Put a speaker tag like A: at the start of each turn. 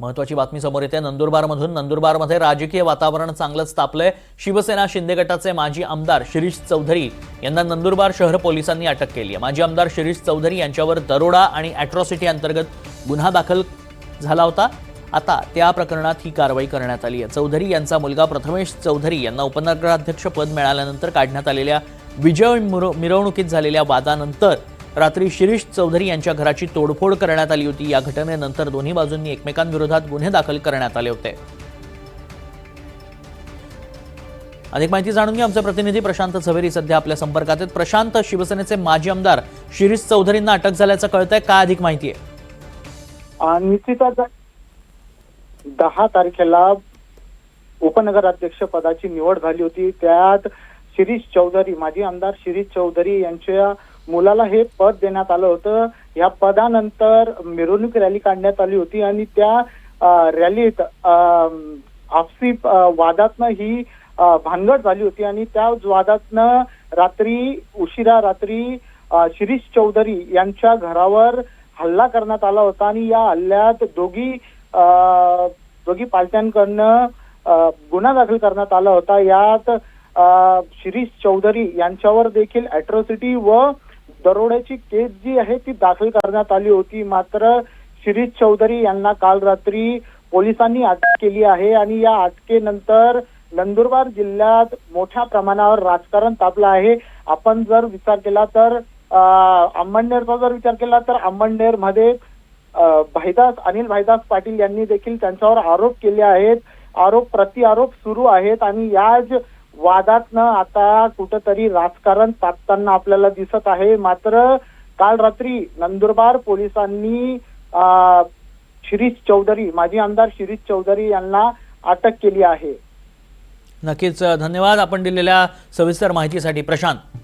A: महत्वाची बातमी समोर येते. नंदुरबारमधून नंदुरबारमध्ये राजकीय वातावरण चांगलंच तापलंय. शिवसेना शिंदे गटाचे माजी आमदार शिरीष चौधरी यांना नंदुरबार शहर पोलिसांनी अटक केली आहे. माजी आमदार शिरीष चौधरी यांच्यावर दरोडा आणि अॅट्रॉसिटी अंतर्गत गुन्हा दाखल झाला होता. आता त्या प्रकरणात ही कारवाई करण्यात आली आहे. चौधरी यांचा मुलगा प्रथमेश चौधरी यांना उपनगराध्यक्ष पद मिळाल्यानंतर काढण्यात आलेल्या विजय मिरवणुकीत झालेल्या वादानंतर रात्री शिरीष चौधरी यांच्या घराची तोडफोड करण्यात आली होती. या घटनेनंतर दोन्ही बाजूंनी एकमेकांविरोधात गुन्हे दाखल करण्यात आले होते. अधिक माहिती जाणून घ्या. आमचे प्रतिनिधी प्रशांत झवेरी सध्या आपल्या संपर्कात आहेत. प्रशांत शिवसेनेचे माजी आमदार शिरीष चौधरींना अटक झाल्याचं कळतंय. काय अधिक माहिती आहे?
B: निश्चितच दहा तारखेला उपनगराध्यक्ष पदाची निवड झाली होती. त्यात शिरीष चौधरी माजी आमदार शिरीष चौधरी यांच्या मुलाला हे पद देण्यात आलं होतं. या पदानंतर मिरवणूक रॅली काढण्यात आली होती आणि त्या रॅलीत आपसी वादातनं ही भानगड झाली होती आणि त्या वादातनं रात्री उशिरा रात्री शिरीष चौधरी यांच्या घरावर हल्ला करण्यात आला होता आणि या हल्ल्यात दोघी दोघी पालट्यांकडनं गुन्हा दाखल करण्यात आला होता. यात शिरीष चौधरी यांच्यावर देखील अॅट्रॉसिटी व दरोड्याची केस जी आहे ती दाखल करण्यात आली होती. मात्र शिरीष चौधरी यांना काल रात्री पोलिसांनी अटक केली आहे आणि या अटकेनंतर नंदुरबार जिल्ह्यात मोठ्या प्रमाणावर राजकारण तापलं आहे. आपण जर विचार केला तर अंबडनेरचा अंमळनेरचा जर विचार केला तर अंमळनेरमध्ये भाईदास अनिल भाईदास पाटील यांनी देखील त्यांच्यावर आरोप केले आहेत. आरोप प्रति आरोप सुरू आहेत आणि याच वादातनं आता कुठंतरी राजकारण तापताना आपल्याला दिसत आहे. मात्र काल रात्री नंदुरबार पोलिसांनी अं, शिरीष चौधरी माजी आमदार शिरीष चौधरी यांना अटक केली आहे.
A: नक्कीच धन्यवाद. आपण दिलेल्या सविस्तर माहितीसाठी प्रशांत.